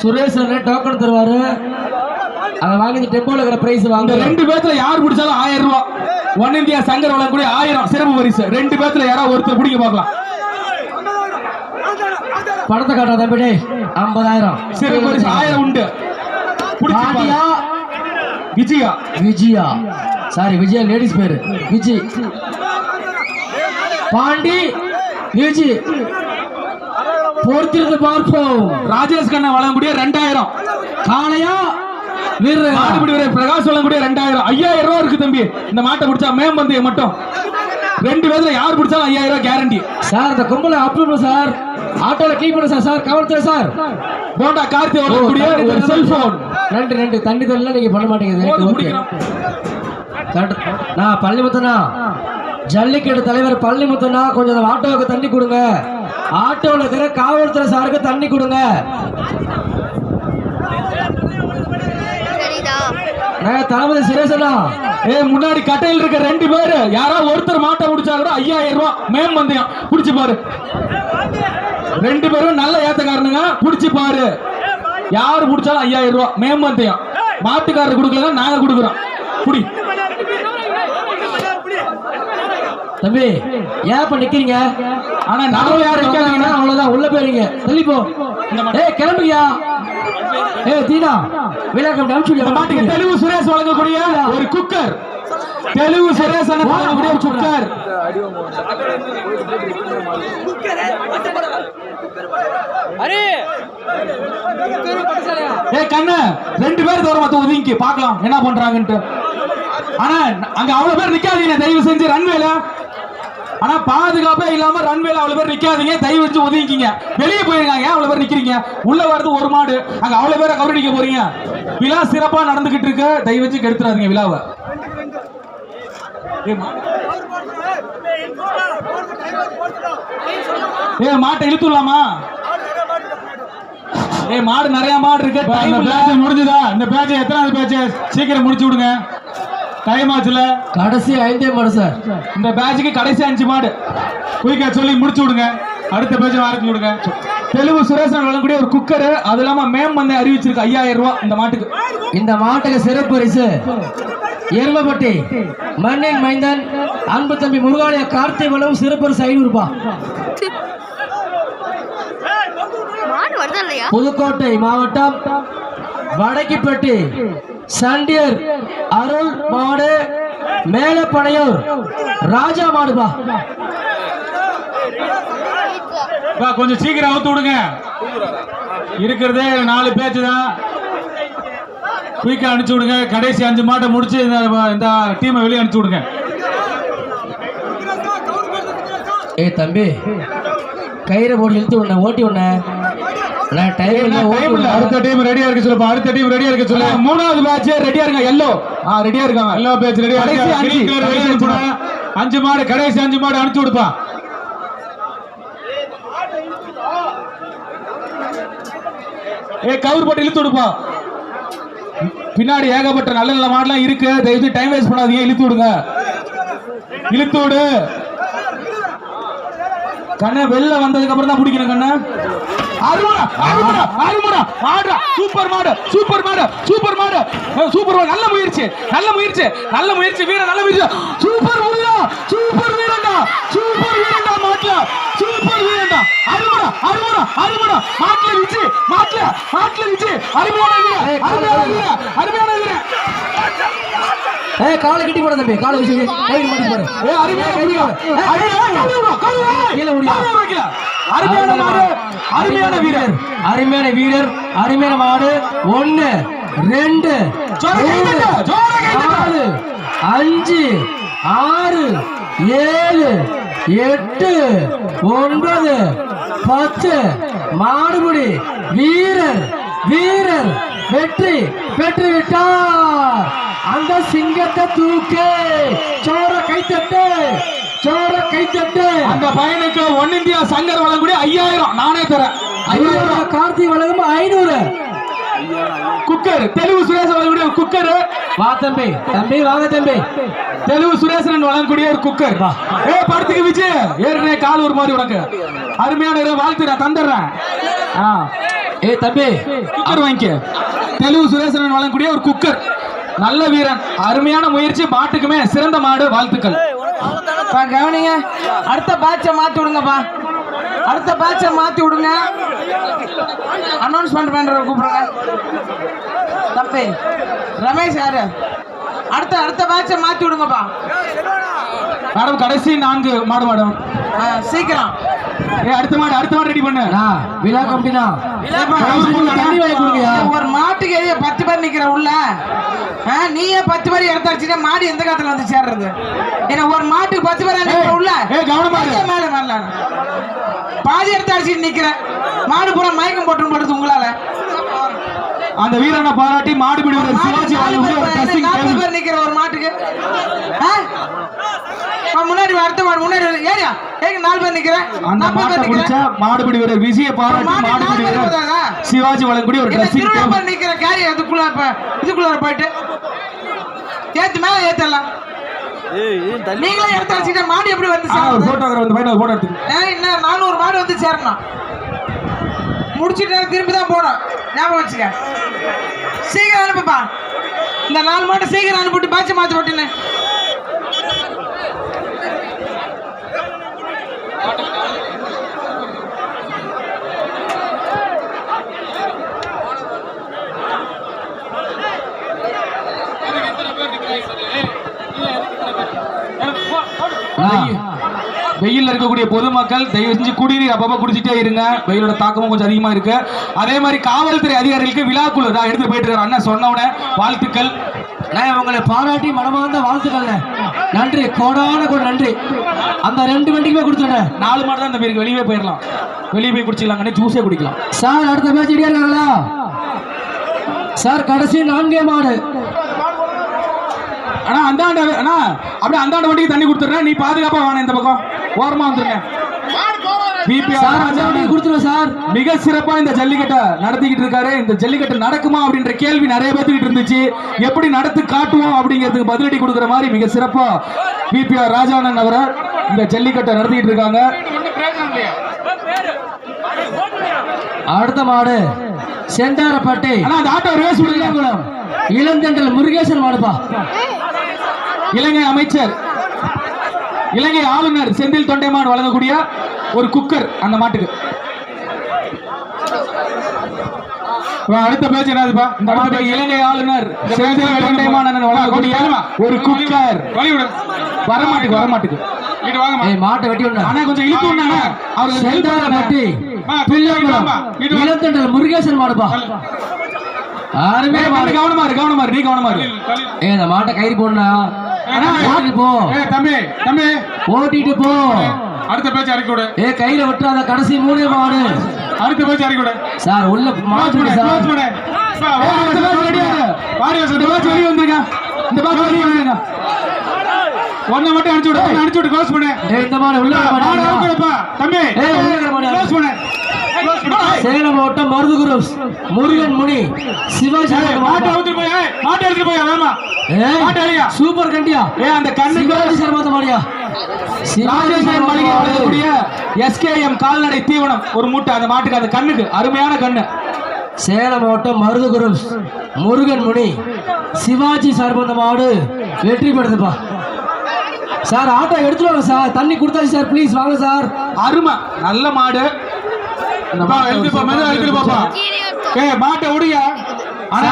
Suresh token தருவாரு. அதை வாங்கி டெம்போல இருக்கிற பிரைஸ் வாங்க ரெண்டு பேத்துல யார் பிடிச்சாலும் ஆயிரம் ரூபாய் ஒன் இந்தியா சங்கர் வழங்கக்கூடிய ஆயிரம் சிறப்பு பரிசு. ரெண்டு பேத்துல யாராவது ஒருத்தர் பிடிக்க பார்க்கலாம். பணத்தை காட்டா தம்பி டேய் ஐம்பதாயிரம். சிறப்பு பரிசு ஆயிரம் உண்டு. பிடிச்சு பாண்டியா? பாருங்க. விஜயா. விஜயா? சாரி விஜயா லேடிஸ் பேரு விஜி. பாண்டி? விஜி. பொறுத்திருந்து பார்ப்போம். ராஜேஷ் கண்ணா வழங்கக்கூடிய ரெண்டாயிரம். காளையா? வீரர்களா மாடுபிடி வீரர் பிரகாஷ் வழங்கக்கூடிய ரெண்டாயிரம். ஐயாயிரம் ரூபாய் இருக்கு தம்பி. இந்த மாட்டை பிடிச்சா மேம்பந்தய மட்டும். ரெண்டு பேர்ல யார் பிடிச்சாலும் ஐயாயிரம் ரூபாய் கேரண்டி சார் இந்த கும்பலை அப்ரூவ் சார். ஆட்டோல க்ளீன் பண்ணு சார். சார் கவர்த்து சார். போண்டா கார்த்தி வழங்கக்கூடிய ஒரு செல்போன் நன்றி நன்றி. தண்ணி தரலாம் நீங்க பண்ண. கரெக்ட். நான் பள்ளிமுத்தனா ஜல்லிக்கட்டு தலைவர் பள்ளிமுத்தனா கொஞ்சம் ஆட்டோவுக்கு தண்ணி கொடுங்க. ஆட்டோவில் இருக்கிற காவல்துறை சாருக்கு தண்ணி கொடுங்க. தளபதி சுரேசனா ஏ முன்னாடி கட்டையில் இருக்க ரெண்டு பேரு யாராவது ஒருத்தர் மாட்டை பிடிச்சா கூட ஐயாயிரம் ரூபாய் மேம்பந்தயம். பிடிச்சு பாரு. ரெண்டு பேரும் நல்ல ஏத்தக்காரனுங்க பிடிச்சு பாரு. யாரு பிடிச்சாலும் ஐயாயிரம் ரூபாய் மேம்பந்தயம். மாட்டுக்காரர் கொடுக்கல நாங்க கொடுக்குறோம். புடி. தம்பி ஏன் இப்ப நிக்கிறீங்க? ஆனா நம்ம யாரும் நிக்காதீங்கன்னா அவ்வளவுதான். உள்ள போயிருங்க தள்ளி போ. ஏய் கிளம்புறியா ஏய் தீனா. இந்த அனுப்பிச்சு மாட்டுக்கு தெலுங்கு சுரேஷ் வழங்கக்கூடிய ஒரு குக்கர். தெலுங்கு சுரேஷ் வழங்கக்கூடிய ஒரு குக்கர். ஏ கண்ணு ரெண்டு பேர் தூரம் ஒதுங்கி பார்க்கலாம். என்ன பண்றாங்கன்ட்டு. ஆனா அங்க அவ்வளவு பேர் நிக்காதீங்க. தயவு செஞ்சு ரன்வேல. ஆனா பாதுகாப்பே இல்லாம ரன்வேல அவ்வளவு பேர் நிக்காதீங்க. தயவு செஞ்சு ஒதுங்கிக்கிங்க. வெளியே போயிருக்காங்க. அவ்வளவு பேர் நிக்கிறீங்க? உள்ள வரது ஒரு மாடு. அங்க அவ்வளவு பேரை கவரடிக்க போறீங்க. விழா சிறப்பா நடந்துகிட்டு இருக்கு. தயவு வச்சு கெடுத்துறாதீங்க விழாவை. ஏ, ஏ மாட்டை இழுத்துடலாமா? ஏய் மாடு நிறைய மாடு இருக்கு. டைம் பேட்ச் முடிஞ்சுதா? இந்த பேட்ச் எத்தனாவது பேட்ச்? சீக்கிரம் முடிச்சு விடுங்க. டைம் ஆச்சுல? கடைசி ஐந்தே மாடு சார். இந்த பேட்சுக்கு கடைசி அஞ்சு மாடு. குயிக்கா சொல்லி முடிச்சு விடுங்க. அடுத்த பேட்ச் ஆரம்பிச்சு விடுங்க. தெலுங்கு சுரேசன் வழங்கக்கூடிய ஒரு குக்கர் அது இல்லாம மேம் வந்து அறிவிச்சிருக்கு ஐயாயிரம் ரூபாய் இந்த மாட்டுக்கு. இந்த மாட்டுக்கு சிறப்பு பரிசு. எருமப்பட்டி மண்ணின் மைந்தன் அன்பு தம்பி முருகாலய கார்த்திகை வளம் சிறப்பு பரிசு ஐநூறு ரூபாய் புதுக்கோட்டை மாவட்டம் வடக்கிப்பட்டி சண்டியர் அருள் மாடு மேலப்பனையூர் ராஜா மாடுபா கொஞ்சம் சீக்கிரம் அவுத்து விடுங்க. இருக்கிறதே நாலு பேட்ச் தான். குயிக்கா அனுப்பிச்சு விடுங்க. கடைசி அஞ்சு மாட்டை முடிச்சு இந்த இந்த டீமை வெளியே அனுப்பிச்சு விடுங்க. ஏய் தம்பி கயிறை போட்டு இழுத்து உன்னை ஓட்டி உன்னை. அடுத்த டீம் ரெடியா இருக்கு சொல்லுப்பா அடுத்த டீம் ரெடியா இருக்கு சொல்லு. மூணாவது ரெடியா இருங்க எல்லோ ரெடியா இருக்காங்க எல்லோ ரெடியா அஞ்சு. மாடு. கடைசி அஞ்சு மாடு அனுப்பிச்சு விடுப்பா. ஏ கவுர் போட்டு இழுத்து விடுப்பா. பின்னாடி ஏகப்பட்ட நல்ல நல்ல மாடெல்லாம் இருக்கு. தயவு டைம் வேஸ்ட் பண்ணாதீங்க இழுத்து விடுங்க. இழுத்து விடு. கண்ண வெளில வந்ததுக்கு அப்புறம் தான் பிடிக்கணும் கண்ண. அருமடா அருமடா அருமடா. மாடு சூப்பர் மாடு சூப்பர் மாடு சூப்பர் மாடு. சூப்பர் மாடு நல்ல முயற்சி நல்ல முயற்சி நல்ல முயற்சி வீர நல்ல முயற்சி. சூப்பர் வீரா சூப்பர் வீரண்டா சூப்பர் வீரண்டா மாட்ல சூப்பர் வீரண்டா அருமடா அருமடா அருமடா. மாட்ல விச்சு மாட்ல மாட்ல விச்சு. அருமையான வீர அருமையான வீர அருமையான வீர ஏய் காலை கட்டி போட தம்பி காலை வச்சு கயிறு மாட்டி போடு. ஏ அருமையான வீர கீழே முடியா. அருமையான மாடு அருமையான வீரர். அருமையான வீரர். அருமையான மாடு. ஒன்னு ரெண்டு கை கை. நாலு அஞ்சு ஆறு ஏழு எட்டு ஒன்பது பத்து. மாடுபுடி வீரர் வீரர். வெற்றி பெற்று விட்டார் அந்த சிங்கத்தை தூக்கு சோர கைத்தட்டு சோர கைத்தட்டு. அந்த பையனுக்கு ஒன் இந்தியா சங்கர் வழங்கக்கூடிய ஐயாயிரம். நானே தரேன். ஐயாயிரம் கார்த்திக் வழங்கும் ஐநூறு. குக்கர். தெலுங்கு சுரேஷ் வழங்கக்கூடிய குக்கர். வா தம்பி. தம்பி வாங்க தம்பி. தெலுங்கு சுரேசன் வழங்கக்கூடிய ஒரு குக்கர். ஏ படத்துக்கு விஜய். ஏற்கனவே கால் ஒரு மாதிரி உனக்கு. அருமையான வாழ்த்து நான் தந்துடுறேன். ஆ. ஏய் தம்பி. குக்கர் வாங்கிக்க. தெலுங்கு சுரேசன் வழங்கக்கூடிய ஒரு குக்கர். நல்ல வீரன். அருமையான முயற்சி. மாட்டுக்குமே சிறந்த மாடு. வாழ்த்துக்கள். பா கவனிங்க. அடுத்த பேட்சை மாத்தி விடுங்கப்பா. அடுத்த பேட்சை மாத்தி விடுங்க. அனௌன்ஸ்மெண்ட் பண்ற கூப்பிடுங்க தம்பி ரமேஷ் யாரு? அடுத்த அடுத்த பேட்சை மாத்தி விடுங்கப்பா. மேடம் கடைசி நான்கு மாடு மேடம். ஆ, சீக்கிரம். அடுத்த மாடு அடுத்த மாடு ரெடி பண்ணு. விழா கம்பினா ஒரு மாட்டுக்கு பத்து பேர் நிக்கிற உள்ள நீயே பத்து பேர் எடுத்து அடிச்சுட்டா மாடு எந்த காலத்துல வந்து சேர்றது? ஏன்னா ஒரு மாட்டுக்கு பத்து பேர் நிக்கிற உள்ள மேல மேல பாதி எடுத்து அடிச்சுட்டு நிக்கிறேன். மாடு பூரா மயக்கம் போட்டு போடுறது உங்களால. அந்த வீரனை பாராட்டி மாடுபிடி வீரர் சிவாஜி. பேர் நிக்கிற ஒரு மாட்டுக்கு. முன்னாடி வா, அடுத்த மாடு முன்னாடி. ஏரியா ஏங்க நாலு பேர் நிக்கிறேன். அந்த மாட்டை நிக்கிறேன். மாடுபிடி வீரர் விஜய பாராட்டி மாடு மாடுபிடி நாலு பேர் வீரர்? சிவாஜி வழங்கக்கூடிய ஒரு ட்ரெஸ்ஸிங் திருவள்ளுவர் நிக்கிற கேரி அதுக்குள்ள இதுக்குள்ள போயிட்டு ஏத்து மேல ஏத்தலாம். நீங்களே எடுத்து வச்சுட்டா மாடு எப்படி வந்து ஒரு சேருது? போட்டோகிராஃபர் வந்து பையன் ஒரு போட்டோ எடுத்து இன்னும் நானூறு மாடு வந்து சேரணும். முடிச்சுட்டு திரும்பி தான் போனோம் ஞாபகம் வச்சுக்க. சீக்கிரம் அனுப்புப்பா. இந்த நாலு மாட்டை சீக்கிரம் அனுப்பிட்டு பேட்சை மாற்றி போட்டுன்னு. வெயில்ல இருக்கக்கூடிய பொதுமக்கள் தயவு செஞ்சு குடிநீர் அப்பப்ப குடிச்சிட்டே இருங்க. வெயிலோட தாக்கமும் கொஞ்சம் அதிகமா இருக்கு. அதே மாதிரி காவல்துறை அதிகாரிகளுக்கு விழாக்குழு நான் எடுத்து போயிட்டு இருக்கேன் அண்ணன் சொன்ன உடனே வாழ்த்துக்கள். நான் உங்களை பாராட்டி மனமார்ந்த வாழ்த்துக்கள்ண்ணே நன்றி கோடான கூட நன்றி. அந்த ரெண்டு வண்டிக்குமே கொடுத்துட்டேன் நாலு மாடு தான் இந்த பேருக்கு வெளியே போயிடலாம். வெளியே போய் குடிச்சிடலாங்கன்னு ஜூஸே குடிக்கலாம். சார் அடுத்த மேட்ச் இருக்காங்களா? சார் கடைசி நான்கே மாடு. அண்ணா அந்தாண்ட அண்ணா அப்படியே அந்தாண்ட வண்டிக்கு தண்ணி கொடுத்துறேன் நீ பாதுகாப்பா வாங்க இந்த பக்கம். ஓரமா வந்துருங்க. பிபிஆர் சார் மிக சிறப்பா இந்த ஜல்லிக்கட்டை நடத்திக்கிட்டு இருக்காரு. இந்த ஜல்லிக்கட்டு நடக்குமா அப்படின்ற கேள்வி நிறைய பேத்துக்கிட்டு இருந்துச்சு. எப்படி நடத்தி காட்டுவோம் அப்படிங்கிறதுக்கு பதிலடி கொடுக்குற மாதிரி மிக சிறப்பா பிபிஆர் ராஜானன் அவரை இந்த ஜல்லிக்கட்டை நடத்திக்கிட்டு இருக்காங்க. அடுத்த மாடு செண்டாரப்பட்டி. இளந்தென்றல் முருகேசன் மாடுப்பா. இலங்கை அமைச்சர். இலங்கை ஆளுநர் செந்தில் தொண்டைமான் வழங்கக்கூடிய ஒரு குக்கர் அந்த மாட்டுக்கு. அடுத்த பேச்சு என்னதுப்பா? இந்த மாட்டுக்கு இலங்கை ஆளுநர் செந்தில் தொண்டைமான் வழங்கக்கூடிய ஒரு குக்கர். வரமாட்டுக்கு வரமாட்டுக்கு. மாட்டை வெட்டி ஆனா கொஞ்சம் இழுத்து விடணும் அவருக்கு செண்டாரப்பட்டி பிள்ளைங்குளம் இளந்தென்றல் முருகேசன் மாடுப்பா. மாடு. கவனமா இரு கவனமா இரு. நீ கவனமா இரு. ஏய் இந்த மாட்டை கயிறு போடணா அண்ணா, ஓட்டிட்டு போ. தம்பி தம்பி. ஓட்டிட்டு போ. அடுத்த பேச்சு இறக்கி விடு ஏ கையில விட்டுறாத கடைசி மூணே மாடு. அடுத்த பேச்சு இறக்கி விடு சார் உள்ள மாட்டு சார். ஒன்னு மட்டும் அனுப்பிச்சு விடு ஒண்ணு அனுப்பிச்சு விடு க்ளோஸ் பண்ணு. ஏய் இந்த மாடு உள்ள மாடு? அனுப்பிச்சுடுப்பா தம்பி ஏய், உள்ள? க்ளோஸ் பண்ணு. க்ளோஸ் பண்ணு. ஏய், சேலம் மாவட்டம் மருதுகுரு முருகன் முனி சிவாஜி மாட்டை அவுத்துட்டு போய் மாட்டை எடுத்துட்டு போய் வேமா சூப்பர் கண்டியா? ஏய் அந்த கண்ணுக்கு சிவாஜி சர்மாத்த மாடியா எஸ்கேஎம் கால்நடை தீவனம் ஒரு மூட்டை அந்த மாட்டுக்கு அந்த கண்ணுக்கு அருமையான கண்ணு. சேலம் மாவட்டம் மருதுகுரு முருகன் முனி. சிவாஜி சர்பந்த மாடு வெற்றி பெறுதுப்பா. சார் ஆட்டோ எடுத்துட்டு வாங்க சார். தண்ணி கொடுத்தாச்சு சார் ப்ளீஸ் வாங்க சார். அருமை. நல்ல மாடு. மாட்டை மாட்டை விடுங்க ஆனா